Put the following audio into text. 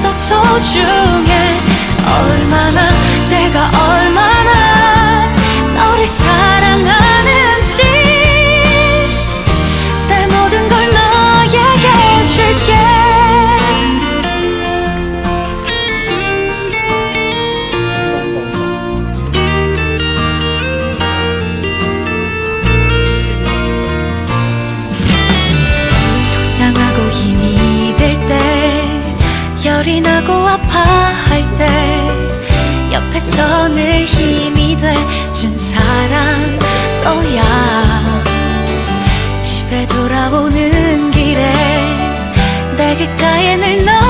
더 소중해. 열이 나고 아파할 때 옆에서 늘 힘이 돼 준 사람 너야. 집에 돌아오는 길에 내 귓가에 늘너